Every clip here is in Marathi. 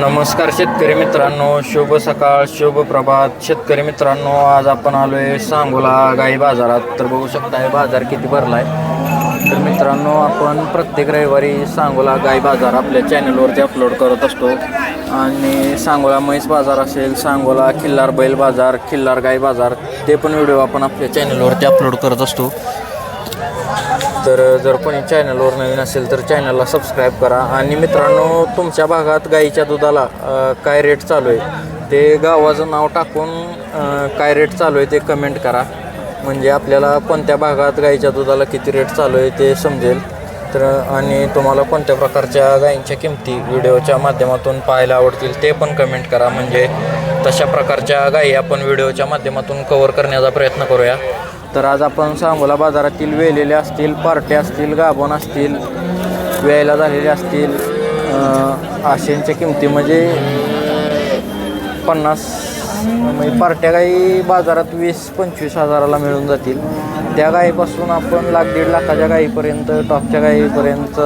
नमस्कार शेतकरी मित्रांनो शुभ सकाळ शुभ प्रभात. शेतकरी मित्रांनो आज आपण आलो आहे सांगोला गाई बाजारात. तर बघू शकता हे बाजार किती भरला आहे तर मित्रांनो आपण प्रत्येक रविवारी सांगोला गाई बाजार आपल्या चॅनलवरती अपलोड करत असतो. आणि सांगोला म्हैस बाजार असेल सांगोला खिल्लार बैल बाजार खिल्लार गाई बाजार ते पण व्हिडिओ आपण आपल्या चॅनलवरती अपलोड करत असतो. तर जर कोणी चॅनलवर नवीन असेल तर चॅनलला सबस्क्राईब करा. आणि मित्रांनो तुमच्या भागात गाईच्या दुधाला काय रेट चालू आहे? ते गावाचं नाव टाकून काय रेट चालू आहे ते कमेंट करा. म्हणजे आपल्याला कोणत्या भागात गाईच्या दुधाला किती रेट चालू आहे ते समजेल. तर आणि तुम्हाला कोणत्या प्रकारच्या गायींच्या किमती व्हिडिओच्या माध्यमातून पाहायला आवडतील ते पण कमेंट करा. म्हणजे तशा प्रकारच्या गायी आपण व्हिडिओच्या माध्यमातून कवर करण्याचा प्रयत्न करूया. तर आज आपण सांगोला बाजारातील वेलेले असतील पार्ट्या असतील गाभण असतील वेळेला झालेले असतील अं, आशेंच्या किमती म्हणजे पन्नास म्हणजे पार्ट्या गाई बाजारात वीस पंचवीस हजाराला मिळून जातील. त्या गाईपासून आपण लाख दीड लाखाच्या गाईपर्यंत टॉपच्या गाईपर्यंत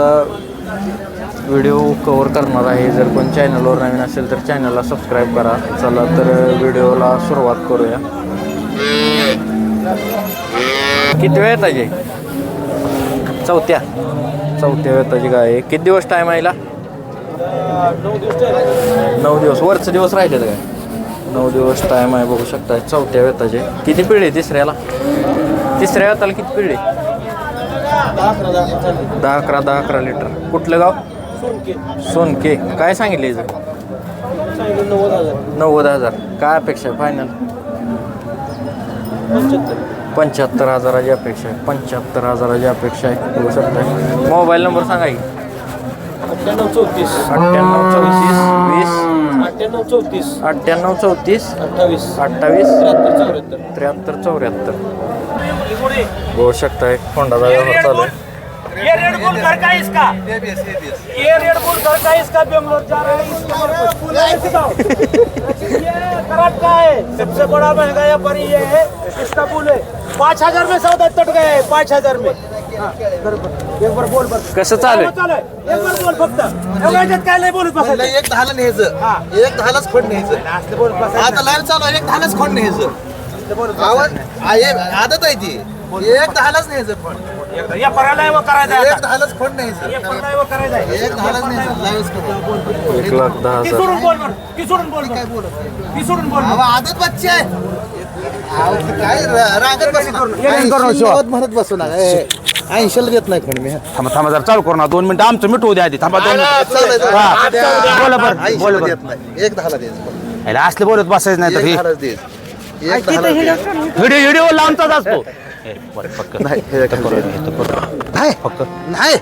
व्हिडिओ कवर करणार आहे. जर कोण चॅनलवर नवीन असेल तर चॅनलला सबस्क्राईब करा. चला तर व्हिडिओला सुरुवात करूया. किती वेळ येताची चौथ्या. चौथ्या वेळ गाय. आहे. किती दिवस टाईम आहे नऊ दिवस. वरचे दिवस राहिले काय? नऊ दिवस टाईम आहे बघू शकता. चौथ्या वेताचे किती पिढी तिसऱ्याला? तिसऱ्या वेताला किती पिढी? दहा अकरा दहा अकरा लिटर. कुठलं गाव? सोनके. काय सांगितले नव्वद हजार. काय अपेक्षा आहे? फायनल पंच्याहत्तर. हजाराची अपेक्षा आहे. पंच्याहत्तर हजाराची अपेक्षा आहे. बघू शकता. मोबाईल नंबर सांगा की. अठ्ठ्याण्णव चौतीस. अठ्ठ्याण्णव चौतीस वीस. अठ्ठ्याण्णव चौतीस. अठ्ठ्याण्णव चौतीस अठ्ठावीस. अठ्ठावीस. त्र्याहत्तर चौऱ्याहत्तर. त्र्याहत्तर चौऱ्याहत्तर. बघू शकताय फोंडाचा व्यवहार चालू आहे. बुल घर का इसका? ये रेड बुल घर का है इसका? बेंगलोर जा रहा है इसके ऊपर। ये कराट का है? सबसे बड़ा महंगा व्यापारी ये है इसका बुल है। पाँच हजार में सौदा तट है पाँच हजार में. एक बार बोल बर कसं चालू आहे? चालू आहे. एक बार बोल फक्त। काय नाही बोलत एक दहाला न्यायचं. हा. एक दहालाच फड न्यायचं. आता लाईव्ह चालू आहे, एक दहालाच फड न्यायचं. आवाज आहे, आदत आहे ती. एक दहालाच न्यायचं फड या पराला व करायचं आहे एक आता. दहालाच फड न्यायचं या पराला व करायचं आहे. एक दहालाच लाईव्हच करू एक लाख दहा ती हजार. सोडून बोल बर. ती सोडून बोल काय बर. बोलत ती सोडून बोल अहो, आदत बच्चे आहे. अहो, काय रा- रागत बसू नका. येणं करू ऐंशी शिवा. नव्वद म्हणत बसू नका. ऐंशीला देत नाही कोणी मी. थांबा थांबा जरा चालू करू ना. दोन मिनिटं आमचं मिठवू द्या आधी. थांबा दोन मिनिटं. हा. बोला बरं, ऐंशीला बोला बरं. देत नाही. एक दहाला द्यायचं. ह्याला असले बोलत बसायचं नाही तर एक हे एक दहालाच द्यायचं. व्हिडिओ व्हिडिओ लावताच असतो. हे, पक्क. नाही हे काय करू नाही पक्क. नाही.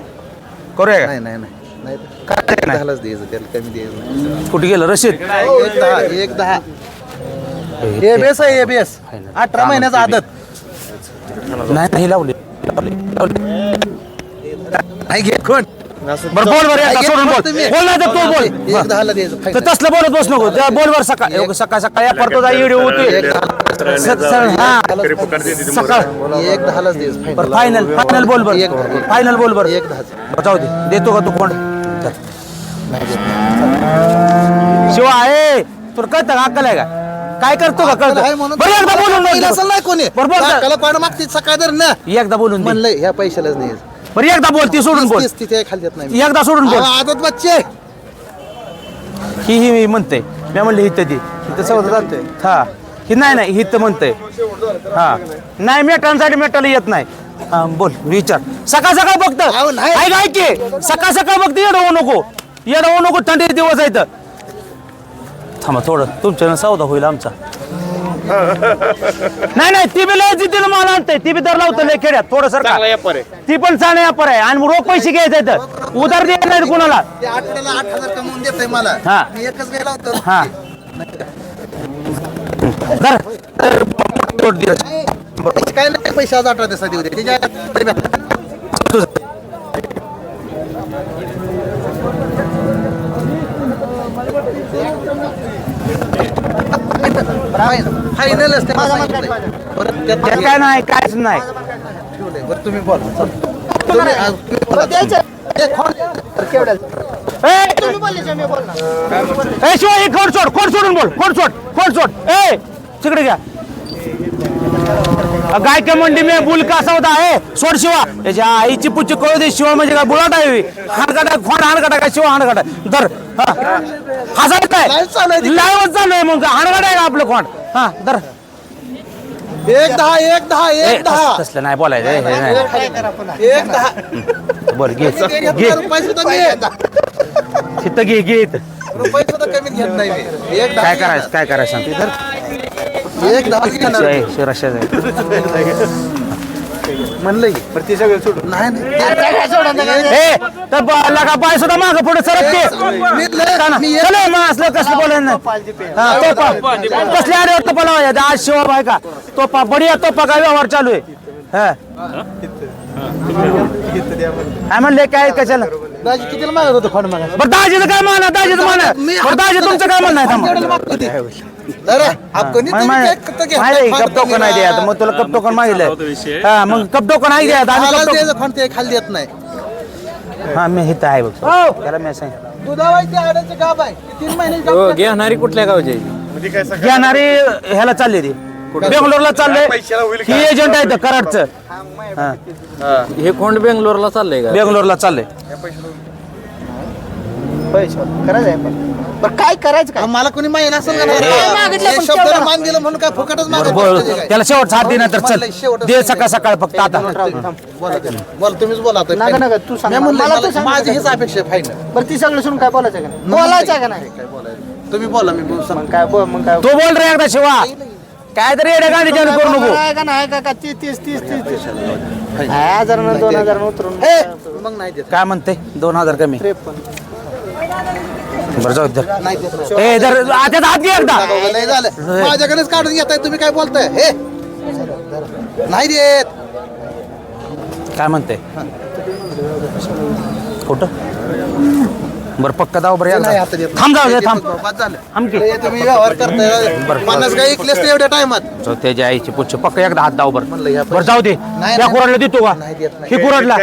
करूया का? नाही नाही नाही. नाही काय नाही? दहालाच द्यायचं त्याला कमी द्यायचं नाही. कुठे गेलं? रशीद? एक दहा एक दहा. ए बेस आहे ए बेस अठरा महिन्याचा आदत. नाही नाही लावले. लावले, लावले. नाही घे कोण बरं बोल बरं एकदा सोडून बोल. बोल नाही तर तू बोल. एक दहाला द्यायचं तर final. तसलं बोलत बस नको त्या बोल बर सकाळ एवढं सकाळ सकाळ करतो जा व्हिडिओ होते एक दहा- स- स- हा. सकाळ. एक दहालाच द्यायचं बरं final. फायनल फायनल बोल बर. एक दहा. फायनल बोल बर. एक दहाचं. जाऊ दे. देतो का तू कोण? शिवा आहे तुला कळतं का अक्कल आहे का? काय करतो का आपल्याला आहे कळतं म्हणून बरं एकदा बोलून पहिलं बघ. असेल नाही कोणी. बरं बोल मागते? सकाळ तर ना. एकदा बोलून दे. म्हणलं ह्या पैशालाच द्यायचं बरं एकदा बोल ती सोडून बोल. तिथे खाली देत नाही एकदा सोडून बोल. आदत बच्चे. ही ही मी म्हणते. मी म्हणले हित ती. हिथं सौदा जाते. हा. ही नाही नाही हित म्हणते. हा. नाही मेटांसाठी मेटाला येत नाही. हा बोल विचार. सकाळ सकाळ बघत अहो, नाही. ऐक ऐक की. सकाळ सकाळ बघते येडं होऊ नको. येडं होऊ नको थंडी दिवस आहेत थांबा थोडं. तुमच्यानं सौदा होईल आमचा. नाही नाही ती बी लय जिद्दीनं मला आणते ती बी दर लावतं लय खेड्यात थोडं सर ती पण चांगला व्यापार आहे. आणि रोख पैसे घ्यायचे तर. उधार द्यायला नाही कुणाला. ते आठवड्याला आठ हजार कमवून देत आहे मला. हा. मी एकच गेला होतो हा. काय नाही पैसे आज अठरा दिवसात येऊ दे. त्याच्या फायनल असते परत काय नाही कायच नाही. बरं तुम्ही बोला शिवाय एक खोड सोड? खोड सोडून बोल? खोड सोड? खोड सोड? ए! तिकडे घ्या. गाय के मंडी में बुल का सौदा आहे सोड शिवा. याच्या आईची पुच्ची कळू दे शिवा म्हणजे काय बुलाट आहे? हाणकाटा खोड हाणकाटा काय शिवा हाणकाटा दर हा. हसायचं काय. लाईव्हच चालू आहे मग. हाणकाटा आहे का आपलं खोड. हा दर एक दहा एक दहा ए, एक दहा. तस- तसलं नाही बोलायचं हे- हे नाही. एक दहा. बरं घे. घे. रुपये सुद्धा मी तिथं घे घे इथं. रुपये सुद्धा कमी घेत नाही मी. एक दहा. काय करायचं काय करायचं सांग इधर एक दहा घेणार. रश्याचं आहे म्हणलं की पण ते सगळं सोडून. नाही नाही. ए तर ब- लगा पाय सुद्धा माग पुढे का चल असलं कसलं बोलायचं नाही. हा तोपा कसल्या अरे तोपा लावायचा आज शिवा बाय का? तोपा बढिया तोपा का व्यवहार चालू आहे? हा. काय म्हणले काय कशाला? दाजी कितीला मागत होतो फंड मागायचं बरं दाजीचं काय म्हणा दाजीचं म्हणा बरं दाजी तुमचं काय म्हणणं आहे? थांबा. माय- माय- कप टोकन आहे द्या मग तुला कप टोकन मागितलं हा मग कप टोकन आहे द्या आम्ही कप टोकन खाली देत नाही. हा मी हिथं आहे बघ. त्याला मी सांग दुधावायची आड्याचं गाव आहे. तीन महिने हो घेणारी कुठल्या गावची घेणारी ह्याला चालली ती. बेंगलोरला चालले ही एजंट आहे इथं कराडचं. हा. हे. कोंड बेंगलोरला चाललंय का? बेंगलोरला काय करायचं काय? मला कोणी माहिती असेल का नाही? हे शब्दाला मान दिलं म्हणून काय फुकटच मागत बोल बसते काय? त्याला शेवट साथ दे तर चल. शेवटच दे सकाळ सकाळ फक्त आता. बोला तुम्हीच बोला आता. मी म्हणलं, मला- माझी हीच अपेक्षा आहे फायनल बरं ती सगळं सोडून काय बोलायचं का नाही? बोलायचं का नाही? तुम्ही बोला मी बोल- सांग. मग काय बोल मग काय तो बोल रे एकदा शिवा. काय तरी गाडी करू नको. आहे का नाही? का का तीस तीस तीस तीस तीस. हजार दोन हजार उतरून मग नाही देत. काय म्हणते? दोन हजार कमी. त्रेपन्न. बरं जाऊ दे. ए जर आता हात घे एकदा. नाही झालं. माझ्याकडेच काढून घेताय तुम्ही काय बोलताय? हे. नाही देत. काय म्हणते? कुठं बरं पक्का दाव बरं नाही एकदा. आता देत. थांब जाऊ दे. थांब. बाद झालं. थांब की. हे तुम्ही व्यवहार करताय बरं. पन्नास काय ऐकलेस ते एवढ्या टायमात. जाऊ त्याच्या आईची पुच्छ पक्का एकदा हात दाव बरं. म्हणलं या बरं जाऊ दे. नाही, त्या नाही. कुराडला देतो का? नाही देत नाही. हे कुराडला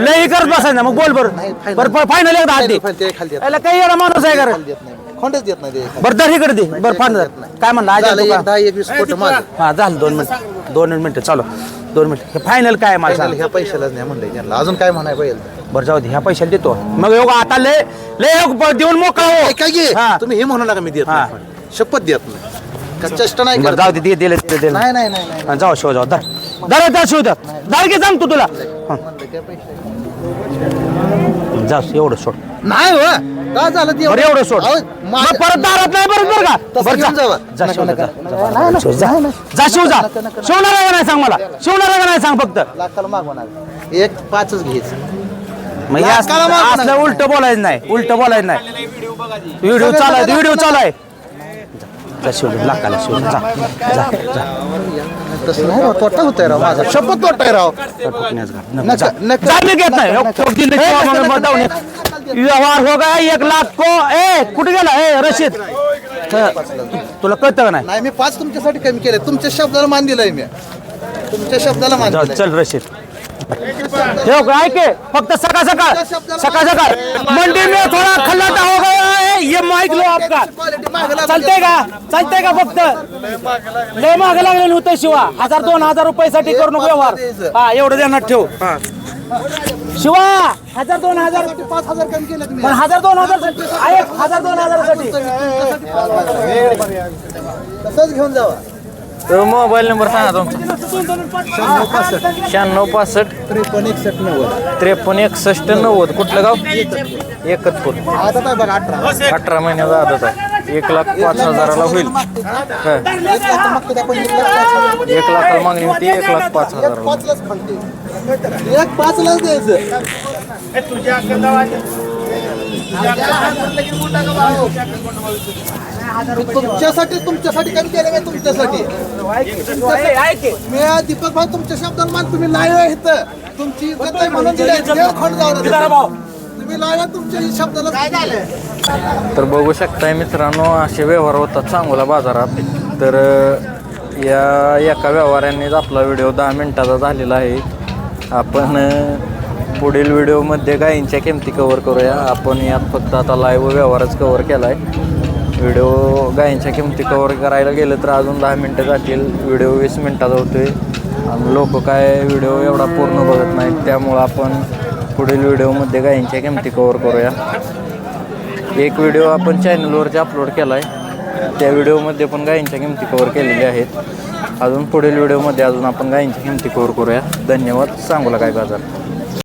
लय करत बसायचं ना मग बोल बरं. final. बरं फायनल एकदा हात दे. ते खाली देत याला काही येडा माणूस आहे का? रे? खाली देत नाही. खोंडच देत नाही ते. बरं दर इकडे दे. बरं फायनल काय म्हणलं आज झालं येतो एक का? दहा एक वीस फोटो माग. हा झालं दोन मिनिट. दोन मिनिटं चालू. दोन मिनिट. हे फायनल काय आहे मला सांग. ह्या पैशालाच नाही म्हणलंय त्यांना अजून काय म्हणाय पाहिजे बरं जाऊ दे ह्या पैशाला देतो. मग योग आता लय लय योग देऊन मोकळा हो. ऐका की हा. तुम्ही हे म्हणू नका मी देत हा. नाही शपथ देत नाही. का चेष्टा नाही बरं करत. जाऊ दे दे दिले दिले दिले. नाही नाही नाही नाही. हा, जाऊ शिव जाऊ दर दर दर शिव दर दर की सांग तू तुला. हा, म्हणलं त्या पैशाला. जा एवढं सोड. नाही हो का झालं ते बरं एवढं सोड. अहो, मग माझ्या- परत दारात नाही बरं बरं का? तसं बरं घेऊन जा. जावा. जा शिव जा, जा, जा, शिव, जा. जा शिव जा. शिवणार का नाही सांग मला. शिवणार का नाही सांग फक्त. लाखाला मागवणार. एक पाचच घ्यायचं. मग हे लाखाला असलं उलट बोलायचं नाही उलट बोलायचं नाही. व्हिडिओ चालू आहे व्हिडिओ चालू आहे. जा शिव जा, लाखाला शिव जा जा जा. तसं नाही राव तोटा होतोय राव माझा. शपथ तोटा आहे राव. नका नका, नका. जा मी घेत नाही. दिली ये. व्यवहार हो गया एक लाख को. ए कुठे गेला? ए रशीद. तुला कळतं का नाही? नाही मी पाच तुमच्यासाठी कमी केले तुमच्या शब्दाला मान दिलाय मी. तुमच्या शब्दाला मान जा, दिलाय. चल रशीद. ठेव का ऐके फक्त सका सका सका सका मंडी में थोड़ा खल्लाटा हो गया है ये माइक लो आपका. चलते का? चलते का फक्त? लय माग लागले होते शिवा. हजार दोन हजार रुपयासाठी करू नको व्यवहार. हा एवढं देणार ठेव. शिवा हजार दोन हजार. पाच हजार कमी केले पण हजार दोन हजार आहे हजार दोन हजारासाठी. तसंच घेऊन जावा. मोबाईल नंबर सांगा तुमचा. शहाण्णव पासष्ट. त्रेपन्न एकसष्ट नव्वद. त्रेपन्न एकसष्ट नव्वद कुठलं गाव? एकच आता काय बघा अठरा अठरा महिन्याचा आदत आहे. एक लाख पाच हजाराला होईल. हा. एक लाख मागतो आपण एक लाख पाच हजार. एक लाखाला मागणी होती एक लाख पाच एक हजाराला एक द्यायचं तुमच्यासाठी तुमच्यासाठी कमी केलं काय तुमच्यासाठी? मी दीपक भाऊ तुमच्या शब्दाला मान तुम्ही लाईव्ह आहे इथं. तुमची इज्जत आहे म्हणून दिली आहे. जाऊ. तुम्ही लाईव्ह आहे तुमच्या शब्दाला. काय झालं? तर बघू शकताय मित्रांनो असे व्यवहार होतात सांगोला बाजारात. तर अ, या एका व्यवहारानेच आपला व्हिडिओ दहा मिनिटाचा झालेला आहे. आपण अ, पुढील व्हिडिओमध्ये गायींच्या किमती कवर करूया. आपण यात फक्त आता लाईव्ह व्यवहारच कवर केला आहे व्हिडिओ गायींच्या किमती कवर करायला गेलं तर अजून दहा मिनटं जातील. व्हिडिओ वीस मिनटाचा होतोय. आणि लोक काय व्हिडिओ एवढा पूर्ण बघत नाहीत त्यामुळं आपण पुढील व्हिडिओमध्ये गायींच्या किमती कवर करूया. एक व्हिडिओ आपण चॅनलवरती अपलोड केला आहे त्या व्हिडिओमध्ये पण गायींच्या किमती कवर केलेल्या आहेत. अजून पुढील व्हिडिओमध्ये अजून आपण गायींच्या किमती कवर करूया. धन्यवाद. सांगूला काय बाजार